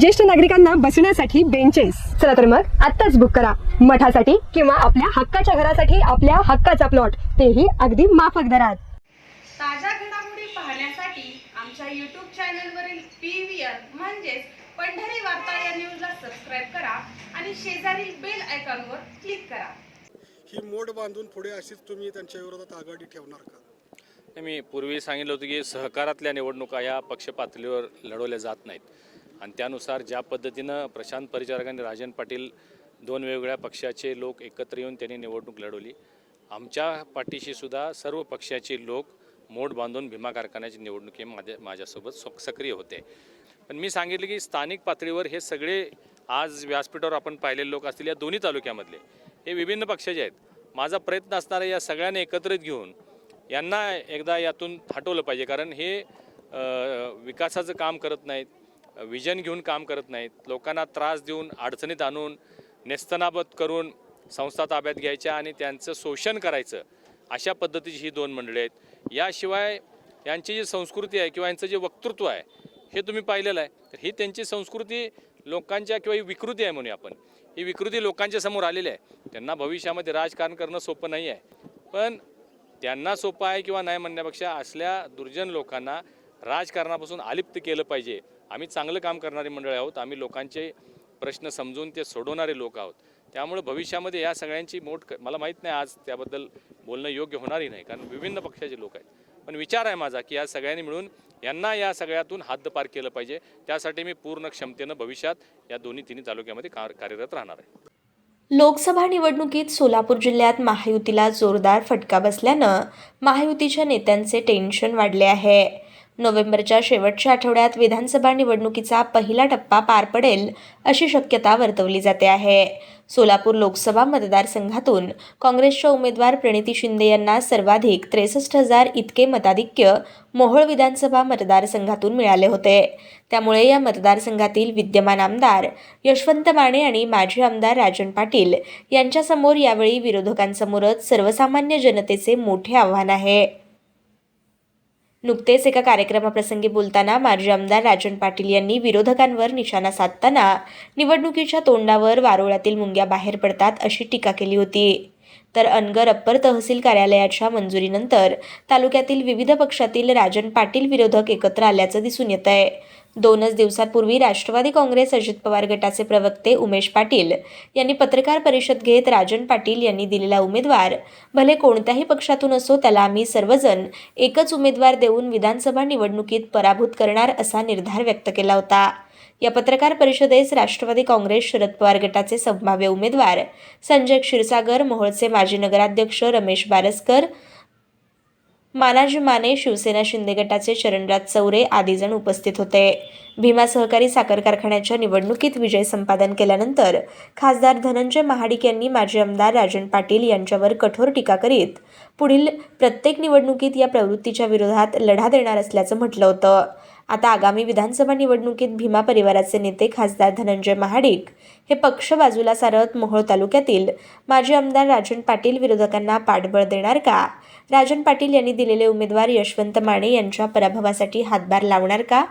ज्येष्ठ नागरिकांना बसण्यासाठी बेंचेस चला तर मग आत्ताच बुक करा. मठासाठी किंवा आपल्या हक्काच्या घरासाठी आपल्या हक्काचा प्लॉट तेही अगदी माफक दरात. ताज्या घडामोडी पाहण्यासाठी आमच्या यूट्यूब चॅनलवरील पी व्ही आर म्हणजेच पंढरी वार्ता या न्यूजला सबस्क्राईब करा आणि शेजारील बेल आयकॉनवर क्लिक करा. ही मोड बांधून पुढे अशीच तुम्ही त्यांच्या विरोधात आघाडी ठेवणार का? मी पूर्वी सांगितलं होतं की सहकारातल्या निवडणुका या पक्ष पातळीवर लढवल्या जात नाहीत. आणि त्यानुसार ज्या पद्धतीनं प्रशांत परिचारक आणि राजन पाटील दोन वेगवेगळ्या पक्षाचे लोक एकत्र येऊन त्यांनी निवडणूक लढवली. आमच्या पाठीशी सुद्धा सर्व पक्षाचे लोक मोठ बांधून भीमा कारखान्याची निवडणुकी माझ्या माझ्यासोबत सक- सक्रिय होते. पण मी सांगितलं की स्थानिक पातळीवर हे सगळे आज व्यासपीठावर आपण पाहिलेले लोक असतील या दोन्ही तालुक्यामधले. हे विभिन्न पक्षाचे आहेत माझा प्रयत्न असणारा या सगळ्यांनी एकत्रित घेऊन यांना एकदा यातून हटवलं पाहिजे. कारण हे विकासाचं काम करत नाहीत विजन घेऊन काम करत नाहीत. लोकांना त्रास देऊन अडचणीत आणून नेस्तनाबत करून संस्था ताब्यात घ्यायच्या आणि त्यांचं शोषण करायचं अशा पद्धतीची ही दोन मंडळी आहेत. याशिवाय यांची जी संस्कृती आहे किंवा यांचं जे वक्तृत्व आहे हे तुम्ही पाहिलेलं आहे. तर ही त्यांची संस्कृती लोकांच्या किंवा ही विकृती आहे म्हणूया आपण. ही विकृती लोकांच्या समोर आलेली आहे. त्यांना भविष्यामध्ये राजकारण करणं सोपं नाही आहे. पण त्यांना सोपं आहे किंवा नाही म्हणण्यापेक्षा असल्या दुर्जन लोकांना राजकारणापासून अलिप्त केलं पाहिजे. आम्ही चांगलं काम करणारी मंडळी आहोत. आम्ही लोकांचे प्रश्न समजून ते सोडवणारे लोक आहोत. त्यामुळे भविष्यामध्ये या सगळ्यांची मोठ मला माहीत नाही आज त्याबद्दल बोलणं योग्य होणारही नाही कारण विभिन्न पक्षाचे लोक आहेत. पण विचार आहे माझा की या सगळ्यांनी मिळून यांना या सगळ्यातून हद्दपार केलं पाहिजे. त्यासाठी मी पूर्ण क्षमतेनं भविष्यात या दोन्ही तिन्ही तालुक्यामध्ये कार्यरत राहणार आहे. लोकसभा निवडणुकीत सोलापूर जिल्ह्यात महायुतीला जोरदार फटका बसल्यानं महायुतीच्या नेत्यांचे टेन्शन वाढले आहे. नोव्हेंबरच्या शेवटच्या आठवड्यात विधानसभा निवडणुकीचा पहिला टप्पा पार पडेल अशी शक्यता वर्तवली जाते आहे. सोलापूर लोकसभा मतदारसंघातून काँग्रेसच्या उमेदवार प्रणिती शिंदे यांना सर्वाधिक त्रेसष्ट हजार इतके मताधिक्य मोहोळ विधानसभा मतदारसंघातून मिळाले होते. त्यामुळे या मतदारसंघातील विद्यमान आमदार यशवंत माने आणि माजी आमदार राजन पाटील यांच्यासमोर यावेळी विरोधकांसमोरच सर्वसामान्य जनतेचे मोठे आव्हान आहे. नुकतेच एका कार्यक्रमाप्रसंगी बोलताना माजी आमदार राजन पाटील यांनी विरोधकांवर निशाणा साधताना निवडणुकीच्या तोंडावर वारोळ्यातील मुंग्या बाहेर पडतात अशी टीका केली होती. तर अनगर अप्पर तहसील कार्यालयाच्या मंजुरीनंतर तालुक्यातील विविध पक्षातील राजन पाटील विरोधक एकत्र आल्याचं दिसून येत आहे दोनच दिवसांपूर्वी राष्ट्रवादी काँग्रेस अजित पवार गटाचे प्रवक्ते उमेश पाटील यांनी पत्रकार परिषद घेत राजन पाटील यांनी दिलेला उमेदवार भले कोणत्याही पक्षातून असो त्याला आम्ही सर्वजण एकच उमेदवार देऊन विधानसभा निवडणुकीत पराभूत करणार असा निर्धार व्यक्त केला होता. या पत्रकार परिषदेस राष्ट्रवादी काँग्रेस शरद पवार गटाचे संभाव्य उमेदवार संजय क्षीरसागर मोहोळचे माजी नगराध्यक्ष रमेश बारसकर मानाजी माने शिवसेना शिंदे गटाचे चरणराज चौरे आदी जण उपस्थित होते. भीमा सहकारी साखर कारखान्याच्या निवडणुकीत विजय संपादन केल्यानंतर खासदार धनंजय महाडिक यांनी माजी आमदार राजन पाटील यांच्यावर कठोर टीका करीत पुढील प्रत्येक निवडणुकीत या प्रवृत्तीच्या विरोधात लढा देणार असल्याचं म्हटलं होतं. आता आगामी विधानसभा निवडणुकीत भीमा परिवाराचे नेते खासदार धनंजय महाडिक हे पक्ष बाजूला सारत मोहोळ तालुक्यातील माजी आमदार राजन पाटील विरोधकांना पाठबळ देणार का? राजन पाटील यांनी दिलेले उमेदवार यशवंत माने यांच्या पराभवासाठी हातभार लावणार का?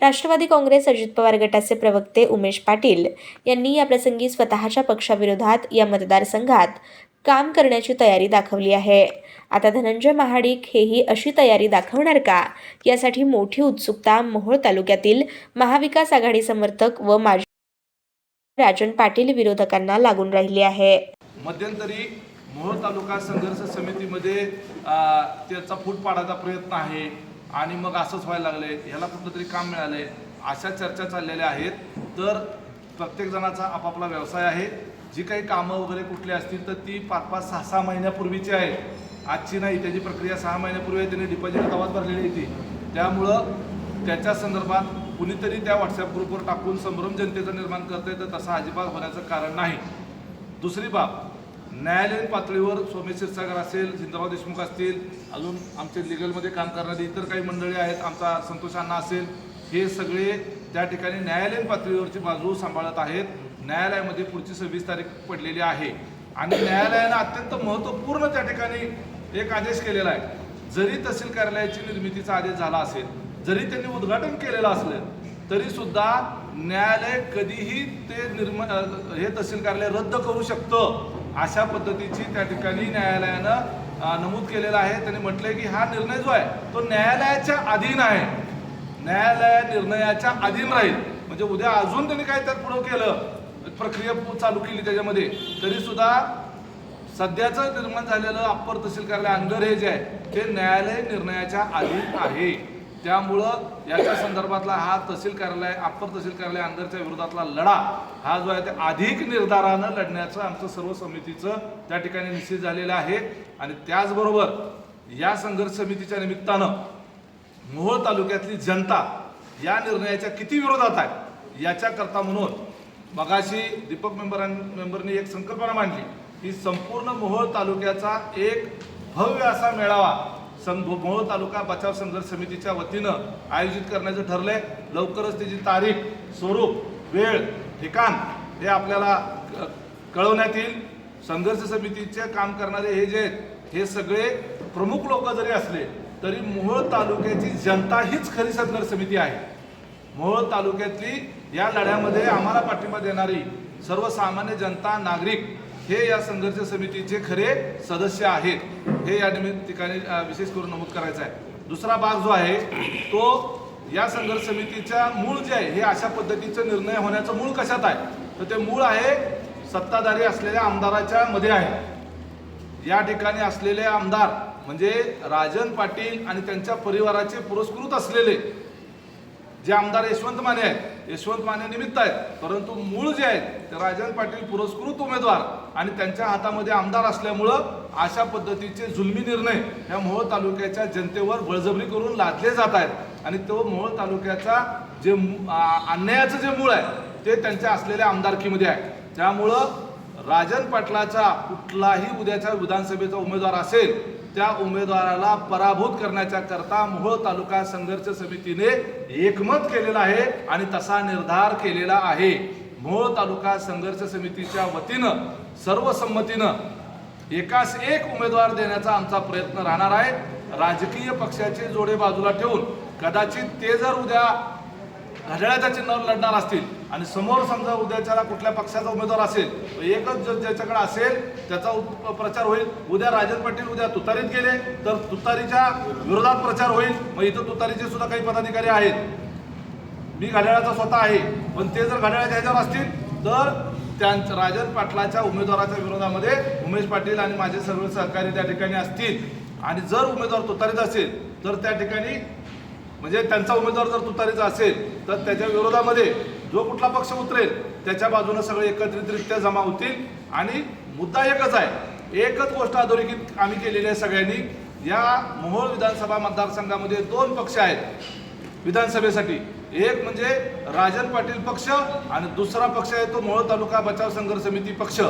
राष्ट्रवादी काँग्रेस अजित पवार गटाचे प्रवक्ते उमेश पाटील यांनी याप्रसंगी स्वतःच्या पक्षाविरोधात या मतदारसंघात काम करण्याची तयारी दाखवली आहे. आता धनंजय महाडिक हेही अशी तयारी दाखवणार का? यासाठी मोठी उत्सुकता मोहोळ तालुक्यातील महाविकास आघाडी समर्थक व माजी राजन पाटील विरोधकांना लागून राहिली आहे. मध्यंतरी मोहोळ तालुका संघर्ष समितीमध्ये त्याचा फूट पाडायचा प्रयत्न आहे आणि मग असंच व्हायला लागले ह्याला कुठलं तरी काम मिळालंय. अशा चर्चा चाललेल्या आहेत. तर प्रत्येक जणाचा आपापला व्यवसाय आहे. जी काही कामं वगैरे कुठली असतील तर ती पाच पाच सहा सहा महिन्यापूर्वीची आहे आजची नाही त्याची प्रक्रिया सहा महिन्यापूर्वी आहे, त्यांनी डिपॉझिट गावात भरलेली होती त्यामुळं त्याच्या संदर्भात कुणीतरी त्या व्हॉट्सअप ग्रुपवर टाकून संभ्रम जनतेचं निर्माण करत आहे तर तसा अजिबात होण्याचं कारण नाही. दुसरी बाब न्यायालयीन पातळीवर स्वामी क्षीरसागर असेल जिंदाराव देशमुख असतील अजून आमचे लिगलमध्ये काम करणारी इतर काही मंडळी आहेत आमचा संतोष अण्णा असेल हे सगळे त्या ठिकाणी न्यायालयीन पातळीवरची बाजू सांभाळत आहेत. न्यायालयामध्ये पुढची सव्वीस तारीख पडलेली आहे. आणि न्यायालयानं अत्यंत महत्त्वपूर्ण त्या ठिकाणी एक आदेश केलेला आहे. जरी तहसील कार्यालयाची निर्मितीचा आदेश झाला असेल जरी त्यांनी उद्घाटन केलेलं असलं तरी सुद्धा न्यायालय कधीही ते निर्म हे तहसील कार्यालय रद्द करू शकतं अशा पद्धतीची त्या ठिकाणी न्यायालयानं नमूद केलेलं आहे. त्यांनी म्हटलंय की हा निर्णय जो आहे तो न्यायालयाच्या अधीन आहे. न्यायालय निर्णयाच्या अधीन राहील. म्हणजे उद्या अजून त्यांनी काय त्यात पुढं केलं प्रक्रिया चालू केली त्याच्यामध्ये. तरी सुद्धा सध्याचं निर्माण झालेलं अप्पर तहसील कार्यालय अंगर हे जे आहे. ते न्यायालय निर्णयाच्या अधीन आहे. त्यामुळं याच्या संदर्भातला हा तहसील कार्यालय अप्पर तहसील कार्यालय अंगरच्या विरोधातला लढा हा जो आहे ते अधिक निर्धारानं लढण्याचं आमचं सर्व समितीचं त्या ठिकाणी निश्चित झालेलं आहे. आणि त्याचबरोबर या संघर्ष समितीच्या निमित्तानं मोहोळ तालुक्यातली जनता या निर्णयाच्या किती विरोधात आहे याच्याकरता म्हणून मगाशी दीपक मेंबर मेंबरनी एक संकल्पना मांडली की संपूर्ण मोहोळ तालुक्याचा एक भव्य असा मेळावा सं मोहोळ तालुका बचाव संघर्ष समितीच्या वतीनं आयोजित करण्याचं ठरलंय. लवकरच त्याची तारीख स्वरूप वेळ ठिकाण हे आपल्याला क- कळवण्यात येईल. संघर्ष समितीचे काम करणारे हे जे आहेत हे सगळे प्रमुख लोक जरी असले तरी मोहोळ तालुक्याची जनता हीच खरी संघर्ष समिती आहे. मोहोळ तालुक्यातली या लढ्यामध्ये आम्हाला पाठिंबा देणारी सर्वसामान्य जनता नागरिक हे या संघर्ष समितीचे खरे सदस्य आहेत. हे या निमित्त ठिकाणी विशेष करून नमूद करायचं आहे. दुसरा भाग जो आहे तो या संघर्ष समितीच्या मूळ जे आहे हे अशा पद्धतीचं निर्णय होण्याचं मूळ कशात आहे? तर ते मूळ आहे सत्ताधारी असलेल्या आमदाराच्या मध्ये आहे. या ठिकाणी असलेले आमदार म्हणजे राजन पाटील आणि त्यांच्या परिवाराचे पुरस्कृत असलेले जे आमदार यशवंत माने आहेत यशवंत माने निमित्त आहेत. परंतु मूळ जे आहेत ते राजन पाटील पुरस्कृत उमेदवार आणि त्यांच्या हातामध्ये आमदार असल्यामुळं अशा पद्धतीचे जुलमी निर्णय ह्या मोहोळ तालुक्याच्या जनतेवर बळजबरी करून लादले जात आहेत. आणि तो मोहोळ तालुक्याचा जे मू- अन्यायाचं जे मूळ आहे ते त्यांच्या असलेल्या आमदारकीमध्ये आहे. त्यामुळं राजन पाटलाचा कुठलाही उद्याच्या विधानसभेचा उमेदवार असेल त्या उमेदवाराला पराभूत करण्याच्या करता मोहोळ तालुका संघर्ष समितीने एकमत केलेला आहे आणि तसा निर्धार केलेला आहे. मोहोळ तालुका संघर्ष समितीच्या वतीनं सर्वसंमतीनं एकास एक उमेदवार देण्याचा आमचा प्रयत्न राहणार आहे. राजकीय पक्षाचे जोडे बाजूला ठेवून कदाचित ते जर उद्या घड्याळाच्या चिन्हावर लढणार असतील आणि समोर समजा उद्याच्याला कुठल्या पक्षाचा उमेदवार असेल तर एकच ज्याच्याकडे असेल त्याचा प्रचार होईल. उद्या राजन पाटील उद्या तुतारीत गेले तर तुतारीच्या विरोधात प्रचार होईल. मग इथं तुतारीचे सुद्धा काही पदाधिकारी आहेत. मी घड्याळाचा स्वतः आहे पण ते जर घड्याळाच्या ह्याच्यावर असतील तर त्यांच्या राजन पाटलाच्या उमेदवाराच्या विरोधामध्ये उमेश पाटील आणि माझे सर्व सहकारी त्या ठिकाणी असतील. आणि जर उमेदवार तुतारीत असेल तर त्या ठिकाणी म्हणजे त्यांचा उमेदवार जर तुतारीचा असेल तर त्याच्या विरोधामध्ये जो कुठला पक्ष उतरेल त्याच्या बाजूने सगळे एकत्रितरित्या जमा होतील. आणि मुद्दा एकच आहे एकच गोष्ट अधोरेखित आम्ही केलेली आहे सगळ्यांनी. या मोहोळ विधानसभा मतदारसंघामध्ये दोन पक्ष आहेत विधानसभेसाठी. एक म्हणजे राजन पाटील पक्ष आणि दुसरा पक्ष आहे तो मोहोळ तालुका बचाव संघर्ष समिती पक्ष.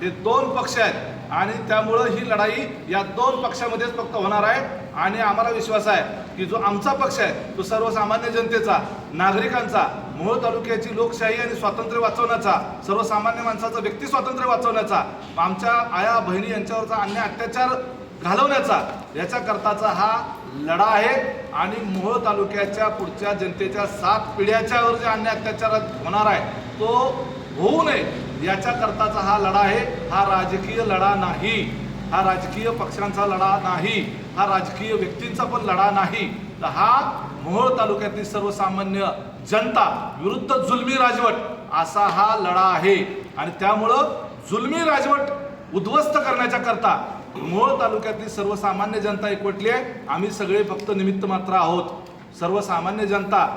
हे दोन पक्ष आहेत आणि त्यामुळं ही लढाई या दोन पक्षामध्येच फक्त होणार आहे. आणि आम्हाला विश्वास आहे की जो आमचा पक्ष आहे तो सर्वसामान्य जनतेचा नागरिकांचा मोहोळ तालुक्याची लोकशाही आणि स्वातंत्र्य वाचवण्याचा सर्वसामान्य माणसाचं व्यक्ती स्वातंत्र्य वाचवण्याचा आमच्या आया बहिणी यांच्यावरचा अन्य अत्याचार घालवण्याचा याच्या करताचा हा लढा आहे. आणि मोहोळ तालुक्याच्या पुढच्या जनतेच्या सात पिढ्याच्यावर जे अन्य अत्याचार होणार आहे तो होऊ नये याच्या करताचा हा लढा आहे. हा राजकीय लढा नाही. हा राजकीय पक्षांचा लढा नाही. हा राजकीय व्यक्तींचा पण लढा नाही. तर हा मोहोळ तालुक्यातील सर्वसामान्य जनता विरुद्ध जुलमी राजवट असा हा लढा आहे. आणि त्यामुळं जुलमी राजवट उद्ध्वस्त करण्याच्या करता मोहोळ तालुक्यातली सर्वसामान्य जनता एकवटली आहे. आम्ही सगळे फक्त निमित्त मात्र आहोत. सर्वसामान्य जनता